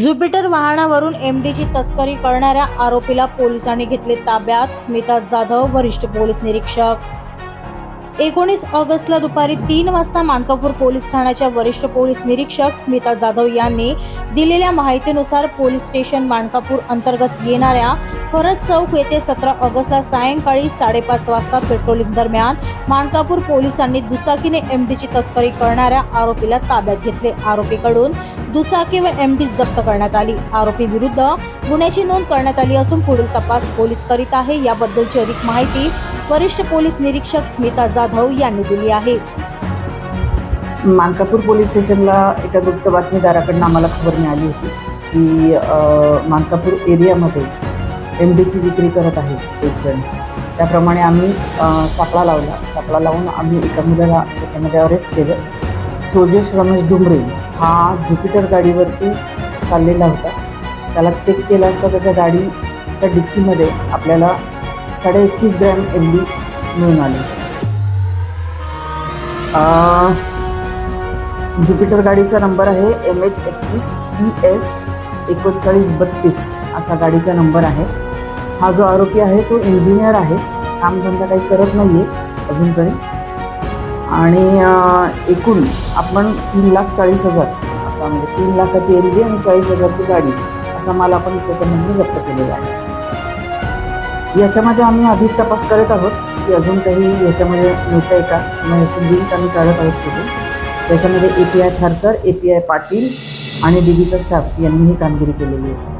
Jupiter वाहनावरून एमडीची तस्करी करणाऱ्या आरोपीला पोलिसांनी घेतले ताब्यात. स्मिता जाधव वरिष्ठ पोलीस निरीक्षक. एकोणीस ऑगस्टला दुपारी तीन वाजता मानकापूर पोलीस ठाण्याच्या वरिष्ठ पोलीस निरीक्षक स्मिता जाधव यांनी दिलेल्या माहितीनुसार पोलीस स्टेशन मानकापूर अंतर्गत येणाऱ्या फरज चौक येथे सतरा ऑगस्टला सायंकाळी साडेपाच वाजता पेट्रोलिंग दरम्यान मानकापूर पोलिसांनी दुचाकीने एमडीची तस्करी करणाऱ्या आरोपीला ताब्यात घेतले. आरोपीकडून दुचाकी व एमडी जप्त करण्यात आली. आरोपी विरुद्ध गुन्ह्याची नोंद करण्यात आली असून पुढील तपास पोलीस करीत आहे. याबद्दलची अधिक माहिती वरिष्ठ पोलीस निरीक्षक स्मिता जाधव यांनी दिली आहे. मानकापूर पोलीस स्टेशनला एका गुप्त बातमीदाराकडनं आम्हाला खबर मिळाली होती की मानकापूर एरियामध्ये एम डीची विक्री करत आहे एक जण. त्याप्रमाणे आम्ही सापळा लावला. सापळा लावून आम्ही एका मुलाला त्याच्यामध्ये अरेस्ट केलं. सोजेश रमेश डुमरे हा ज्युपिटर गाडीवरती चाललेला होता. त्याला चेक केला असता त्याच्या गाडीच्या डिक्कीमध्ये आपल्याला साडे एकतीस ग्रॅम एम डी मिळून आले. ज्युपिटर गाडीचा नंबर आहे एम एच एकतीस ई एस एकोणचाळीस बत्तीस असा गाडीचा नंबर आहे. हा जो आरोपी आहे तो इंजिनियर आहे. कामधंदा काही करत नाही आहे अजून तरी आणि एकूण आपण तीन लाख चाळीस हजार असा म्हणजे तीन लाखाची एम डी आणि चाळीस हजारची गाडी असा माल आपण त्याच्यामधून जप्त केलेला आहे. याच्यामध्ये आम्ही अधिक तपास करत आहोत की अजून काही याच्यामध्ये मिळतं आहे का? किंवा याची लिंक आम्ही काढत आहोत शोधून. त्याच्यामध्ये A P I Tharkar A P I Patil आणि डीबीचा स्टाफ यांनी ही कामगिरी केलेली आहे.